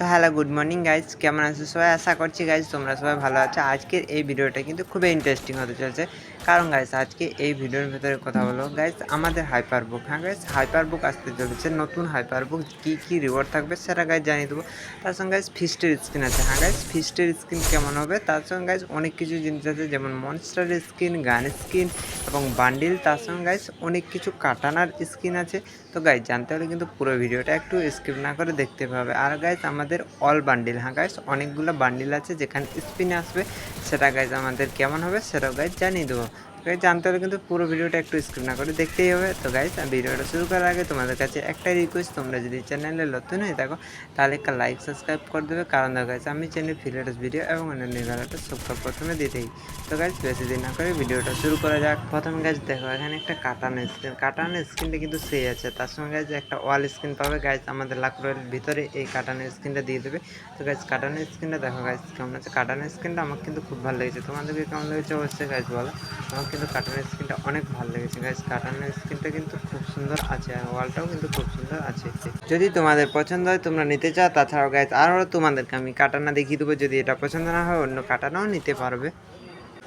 তো hello, good morning guys কেমন আছো সবাই? আশা করছি গাইজ তোমরা সবাই ভালো আছো। আজকের এই ভিডিওটা কিন্তু খুবই ইন্টারেস্টিং হতে চলেছে। কারণ গাইস আজকে এই ভিডিওর ভেতরে কথা বলো গাইস আমাদের হাইপার বুক হ্যাঁ গাইস হাইপার বুক আসতে চলেছে। নতুন হাইপার বুক কী কী রিওয়ার্ড থাকবে সেটা গাইজ জানিয়ে দেবো। তার সঙ্গে গাইজ ফিস্টের স্কিন আছে। হ্যাঁ গাইজ ফিস্টের স্কিন কেমন হবে? তার সঙ্গে গাইজ অনেক কিছু জিনিস আছে, যেমন মনস্টারের স্কিন গান স্কিন এবং বান্ডিল তার সঙ্গে গাইজ অনেক কিছু কাটানার স্কিন আছে। তো গাইজ জানতে হলে কিন্তু পুরো ভিডিওটা একটু স্কিপ না করে দেখতে পাবে। আর গাইজ আমাদের অল বান্ডিল হ্যাঁ গাইজ অনেকগুলো বান্ডিল আছে যেখানে স্পিনে আসবে। সেটা গাইজ আমাদের কেমন হবে সেটাও গাইজ জানিয়ে দেবো। গাইজ জানতে হলে কিন্তু পুরো ভিডিওটা একটু স্কিপ না করে দেখতেই হবে। তো গাইজ ভিডিওটা শুরু করার আগে তোমাদের কাছে একটাই রিকোয়েস্ট তোমরা যদি চ্যানেলে নতুন হয়ে থাকো, তাহলে একটা লাইক সাবস্ক্রাইব করে দেবে। কারণ দেখো আমি চ্যানেল ফিলেটাস ভিডিও এবং অন্যান্য ভিডিওটা সবটা প্রথমে দিতেই। তো গাইজ বেশি দিন না করে ভিডিওটা শুরু করা যাক। প্রথমে গাইজ দেখো এখানে একটা কাটানো স্ক্রিন কাটানো স্ক্রিনটা কিন্তু সেই আছে। তার সঙ্গে গাইজ একটা ওয়াল স্ক্রিন পাবে। গাইজ আমাদের লাকড়ের ভিতরে এই কাটানো স্ক্রিনটা দিয়ে দেবে। তো গাইজ কাটানো স্ক্রিনটা দেখো গাইজ কেমন আছে? কাটানো স্ক্রিনটা আমার কিন্তু খুব ভালো লেগেছে। তোমাদেরকে কেমন লেগেছে? অবশ্যই গাইজ বলো। কিন্তু কাটানো স্ক্রিনটা অনেক ভালো লেগেছে গাইজ কাটানো স্ক্রিনটা কিন্তু খুব সুন্দর আছে, আর ওয়ালটাও কিন্তু খুব সুন্দর আছে। যদি তোমাদের পছন্দ হয়, তোমরা নিতে চাও, তাছাড়াও গাইজ আরও তোমাদেরকে আমি কাটানা দেখিয়ে দেবো। যদি এটা পছন্দ না হয়, অন্য কাটানাও নিতে পারবে।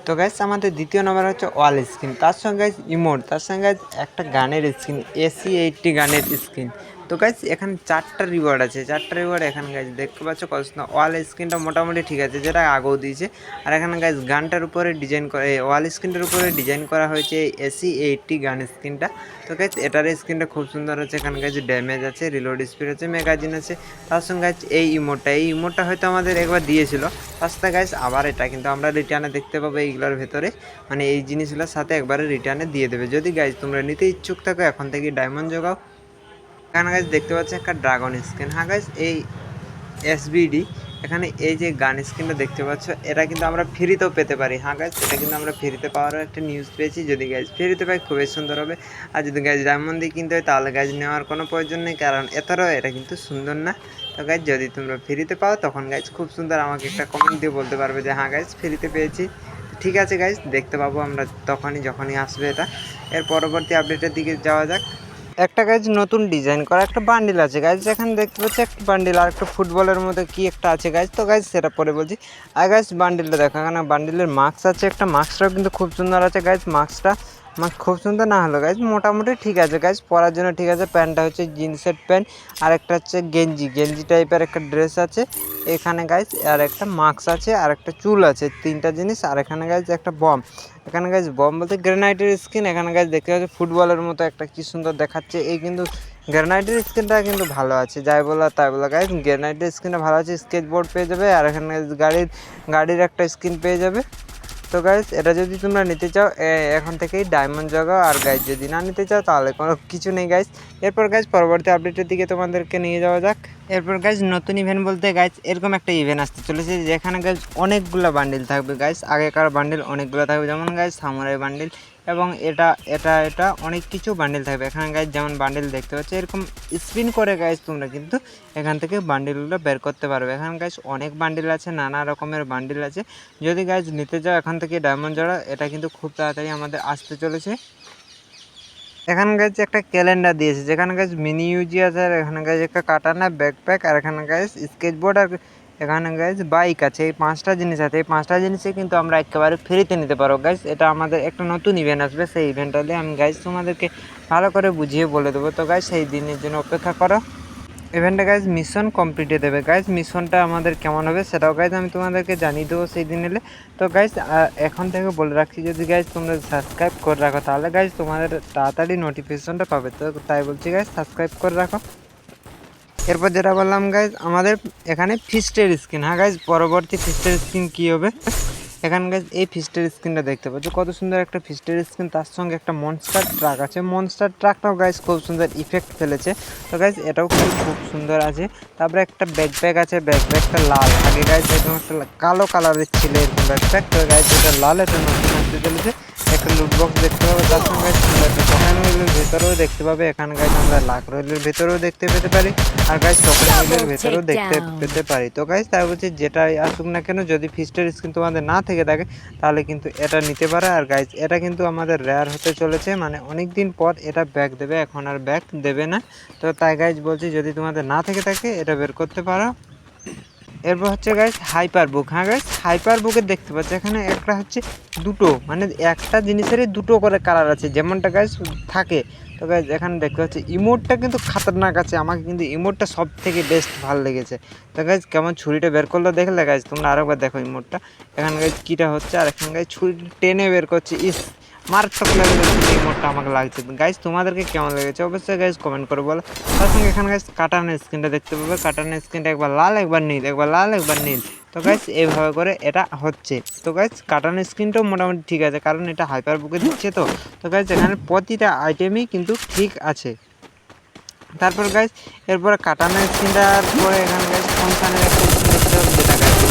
তো গাইস আমাদের দ্বিতীয় নম্বর হচ্ছে ওয়াল স্ক্রিন তার সঙ্গে ইমোট তার সঙ্গে একটা গানের স্ক্রিন এসি এইটটি গানের স্ক্রিন তো গাইস এখানে চারটা রিওয়ার্ড আছে। চারটা রিওয়ার্ড এখানে গাইজ দেখতে পাচ্ছ কত ওয়াল স্ক্রিনটা মোটামুটি ঠিক আছে, যেটা আগেও দিয়েছে। আর এখানে গাইজ গানটার উপরে ডিজাইন করা ওয়াল স্ক্রিনটার উপরে ডিজাইন করা হয়েছে এসি এইটটি গান স্ক্রিনটা তো গাইজ এটার স্ক্রিনটা খুব সুন্দর আছে এখানে গাইজ ড্যামেজ আছে রিলোড স্পিড আছে ম্যাগাজিন আছে। তার সঙ্গে গাইজ এই ইমোটটা এই ইমোটটা হয়তো আমাদের একবার দিয়েছিল। তার গাইজ আবার এটা কিন্তু আমরা রিটার্নে দেখতে পাবো এইগুলোর ভেতরে। মানে এই জিনিসগুলোর সাথে একবারে রিটার্নে দিয়ে দেবে। যদি গাইজ তোমরা নিতে ইচ্ছুক থাকো, এখন থেকে ডায়মন্ড জোগাও। এখানে গাইজ দেখতে পাচ্ছ একটা ড্রাগন স্ক্রিন হ্যাঁ গাইজ এই এসবিডি এখানে এই যে গান স্ক্রিনটা দেখতে পাচ্ছ, এটা কিন্তু আমরা ফ্রিতেও পেতে পারি। হ্যাঁ গাইজ এটা কিন্তু আমরা ফ্রিতে পাওয়ারও একটা নিউজ পেয়েছি। যদি গাইজ ফ্রিতে পাই, খুবই সুন্দর হবে। আর যদি গাইজ ডায়মন্ড দিয়ে কিনতে হয়, তাহলে গাইজ নেওয়ার কোনো প্রয়োজন নেই, কারণ এতটাও এটা কিন্তু সুন্দর না। তো গাইজ যদি তোমরা ফ্রিতে পাও, তখন গাইজ খুব সুন্দর আমাকে একটা কমেন্ট দিয়ে বলতে পারবে যে হ্যাঁ গাইজ ফ্রিতে পেয়েছি। ঠিক আছে গাইজ দেখতে পাবো আমরা তখনই, যখনই আসবে এটা। এর পরবর্তী আপডেটের দিকে যাওয়া যাক। একটা গাইজ নতুন ডিজাইন করা একটা বান্ডিল আছে গাইজ যেখানে দেখতে পাচ্ছি একটা বান্ডিল আর একটা ফুটবলের মধ্যে কি একটা আছে গাইজ তো গাইজ সেটা পরে বলছি। আর গাইজ বান্ডিলটা দেখো, এখানে বান্ডিলের মাস্ক আছে, একটা মাস্কটাও কিন্তু খুব সুন্দর আছে গাইজ মাস্কটা মাস্ক খুব সুন্দর না হলো গাইজ মোটামুটি ঠিক আছে গাইজ পরার জন্য ঠিক আছে। প্যান্টটা হচ্ছে জিন্সের প্যান্ট আর একটা হচ্ছে গেঞ্জি। গেঞ্জি টাইপের একটা ড্রেস আছে। এখানে গাইজ আর একটা মাস্ক আছে, আর একটা চুল আছে, তিনটা জিনিস। আর এখানে গাইজ একটা বম এখানে গাইজ বম বলতে গ্রেনাইটের স্কিন এখানে গাইজ দেখতে পাচ্ছি ফুটবলের মতো একটা কি সুন্দর দেখাচ্ছে। এই কিন্তু গ্রেনাইটের স্কিনটা কিন্তু ভালো আছে, যাই বলা তাই বলা গাইজ গ্রেনাইটের স্কিনটা ভালো আছে স্কেচ বোর্ড পেয়ে যাবে। আর এখানে গাড়ির গাড়ির একটা স্কিন পেয়ে যাবে। তো গাইজ এটা যদি তোমরা নিতে চাও এখন থেকেই ডায়মন্ড জগাও আর গাইজ যদি না নিতে চাও, তাহলে কোনো কিছু নেই গাইজ এরপর গাইজ পরবর্তী আপডেটের দিকে তোমাদেরকে নিয়ে যাওয়া যাক। এরপর গাইজ নতুন ইভেন্ট বলতে গাইজ এরকম একটা ইভেন্ট আসতে চলেছে, যেখানে গাইজ অনেকগুলো বান্ডিল থাকবে গাইজ আগেকার বান্ডিল অনেকগুলো থাকবে, যেমন গাইজ সামুরাই বান্ডিল এবং এটা এটা এটা অনেক কিছু বান্ডিল থাকবে। এখানে গাইজ যেমন বান্ডিল দেখতে পাচ্ছ, এরকম স্পিন করে গাইজ তোমরা কিন্তু এখান থেকে বান্ডিলগুলো বের করতে পারবে। এখানে গাইজ অনেক বান্ডিল আছে, নানা রকমের বান্ডিল আছে। যদি গাইজ নিতে যাও এখান থেকে ডায়মন্ড জোড়া, এটা কিন্তু খুব তাড়াতাড়ি আমাদের আসতে চলেছে। এখানে গাছ একটা ক্যালেন্ডার দিয়েছে, যেখানে গাছ মিনি ইউজি আছে, আর এখানে গাছ একটা কাটানা ব্যাকপ্যাক আর এখানে গাছ স্কেচবোর্ড আর এখানে গাছ বাইক আছে, এই পাঁচটা জিনিস আছে, এই পাঁচটা জিনিসে কিন্তু আমরা একেবারে ফ্রিতে নিতে পারব গাইজ এটা আমাদের একটা নতুন ইভেন্ট আসবে, সেই ইভেন্টটাতে আমি গাইজ তোমাদেরকে ভালো করে বুঝিয়ে বলে দেবো। তো গাইজ সেই দিনের জন্য অপেক্ষা করো। ইভেন্টটা গাইজ মিশন কমপ্লিটে দেবে গাইজ মিশনটা আমাদের কেমন হবে সেটাও গাইজ আমি তোমাদেরকে জানিয়ে দেবো সেই দিন এলে। তো গাইজ এখন থেকে বলে রাখছি, যদি গাইজ তোমরা সাবস্ক্রাইব করে রাখো, তাহলে গাইজ তোমাদের তাড়াতাড়ি নোটিফিকেশনটা পাবে। তো, তাই বলছি গাইজ সাবস্ক্রাইব করে রাখো। এরপর যেটা বললাম গাইজ আমাদের এখানে ফিস্টের স্ক্রিন হ্যাঁ গাইজ পরবর্তী ফিস্টের স্ক্রিন কী হবে? এখানে গাইজ এই ফিস্টের স্ক্রিনটা দেখতে পাচ্ছ, কত সুন্দর একটা ফিস্টের স্ক্রিন তার সঙ্গে একটা মনস্টার ট্রাক আছে। মনস্টার ট্রাকটাও গাইজ খুব সুন্দর ইফেক্ট ফেলেছে। তো গাইজ এটাও খুব খুব সুন্দর আছে। তারপরে একটা ব্যাকপ্যাক আছে ব্যাকপ্যাকটা লাল। আগে গাইজ একদম একটা কালো কালারের ছিল এরকম ব্যাকপ্যাক তো গাইজ এটা লাল, এটা নতুন চলেছে। একটা লুট বক্স দেখতে পাবে তার সঙ্গে টোকেন হুইলের ভেতরেও দেখতে পাবে। এখানে গাইজ আমরা লাখ রয়েলের ভেতরেও দেখতে পেতে পারি আর গাইজ টোকেন হুইলের ভেতরেও দেখতে পেতে পারি। তো গাইজ তাই বলছি যেটাই আসুক না কেন যদি ফিস্টের স্ক্রিন তোমাদের না থেকে থাকে তাহলে কিন্তু এটা নিতে পারে। আর গাইজ এটা কিন্তু আমাদের রেয়ার হতে চলেছে মানে অনেক দিন পর এটা ব্যাক দেবে এখন আর ব্যাক দেবে না। তো তাই গাইজ বলছি যদি তোমাদের না থেকে থাকে এটা বের করতে পারো। এরপর হচ্ছে গাইস হাইপার বুক হ্যাঁ গাইস হাইপার বুকের দেখতে পাচ্ছি, এখানে একটা হচ্ছে দুটো মানে একটা জিনিসেরই দুটো করে কালার আছে, যেমনটা গাইস থাকে। তো গাইস এখানে দেখতে পাচ্ছি ইমোটটা কিন্তু খাতারনাক আছে, আমাকে কিন্তু ইমোটটা সব থেকে বেস্ট ভালো লেগেছে। তো গাইস কেমন ছুরিটা বের করল দেখলে গাইস তোমরা আরেকবার দেখো ইমোটটা এখানে গাইস কীটা হচ্ছে, আর এখানে গাইস ছুরিটা টেনে বের করছে, ইস। মারাত্মক লেভেলের এই লাগছে গাইজ তোমাদেরকে কেমন লেগেছে অবশ্যই গাইজ কমেন্ট করে বলো। তার সঙ্গে কাটানের স্ক্রিনটা দেখতে পাবে। কাটানের স্ক্রিনটা একবার লাল, একবার নীল, একবার লাল, একবার নীল। তো করে এটা হচ্ছে। তো গাইজ কাটানের স্ক্রিনটাও মোটামুটি ঠিক আছে, কারণ এটা হাইপার বুকে দিচ্ছে তো। তো গাইজ এখানে প্রতিটা আইটেমই কিন্তু ঠিক আছে। তারপর গাইজ এরপরে কাটানের স্ক্রিনটার পরে এখানে গাইজ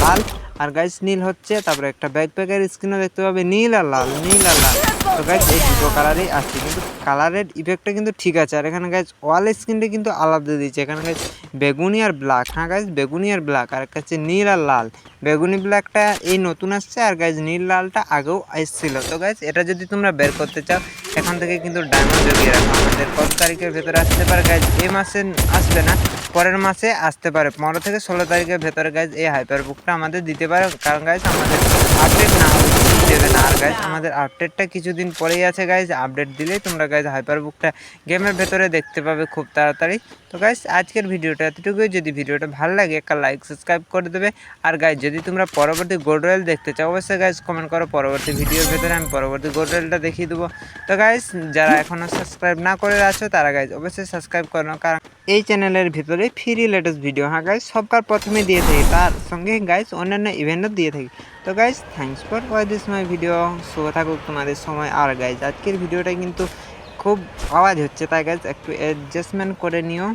লাল। আর গাইজ নীল হচ্ছে, তারপরে একটা ব্যাকপ্যাকের স্ক্রিনও দেখতে পাবে, নীল আর লাল, নীল আর লাল। তো গাইজ এই দুটো কালারই আসছে, কিন্তু কালারের ইফেক্টটা কিন্তু ঠিক আছে। আর এখানে গাইজ ওয়াল স্ক্রিনটা কিন্তু আলাদা দিয়েছে। এখানে গাইজ বেগুনি আর ব্ল্যাক হ্যাঁ গাইজ বেগুনি আর ব্ল্যাক আর হচ্ছে নীল আর লাল। বেগুনি ব্ল্যাকটা এই নতুন আসছে, আর গাইজ নীল লালটা আগেও এসেছিল। তো গাইজ এটা যদি তোমরা বের করতে চাও, এখান থেকে কিন্তু ডায়মন্ড জগিয়ে রাখো। আমাদের কত তারিখের ভেতরে আসতে পারে গাইজ এই মাসে আসবে না, পরের মাসে আসতে পারে। পনেরো থেকে ষোলো তারিখের ভেতরে গাইজ এই হাইপার বুকটা আমাদের দিতে পারে। কারণ গাইজ আমাদের আপডেট না হলে দেবে না। আর গাইজ আমাদের আপডেটটা কিছুদিন পরেই আছে গাইজ আপডেট দিলেই তোমরা গাইজ হাইপার বুকটা গেমের ভেতরে দেখতে পাবে খুব তাড়াতাড়ি। তো গাইজ আজকের ভিডিওটা এতটুকুই। যদি ভিডিওটা ভালো লাগে, একটা লাইক সাবস্ক্রাইব করে দেবে। আর গাইজ যদি তোমরা পরবর্তী গোল্ড রয়েল দেখতে চাও, অবশ্যই গাইজ কমেন্ট করো। পরবর্তী ভিডিওর ভেতরে আমি পরবর্তী গোল্ড রয়েলটা দেখিয়ে দেবো। তো গাইজ যারা এখনও সাবস্ক্রাইব না করে আছো, তারা গাইজ অবশ্যই সাবস্ক্রাইব করো কারণ এই চ্যানেলের ভিতরে ফ্রি লেটেস্ট ভিডিও হ্যাঁ গাইজ সবকার প্রথমে দিয়ে থাকি। তার সঙ্গে গাইজ অন্যান্য ইভেন্টও দিয়ে থাকি। তো guys thanks for why this my video শুভ থাকুক তোমাদের সময়। আর গাইজ আজকের ভিডিওটা কিন্তু খুব আওয়াজ হচ্ছে। তাই গাইজ একটু অ্যাডজাস্টমেন্ট করে নিও।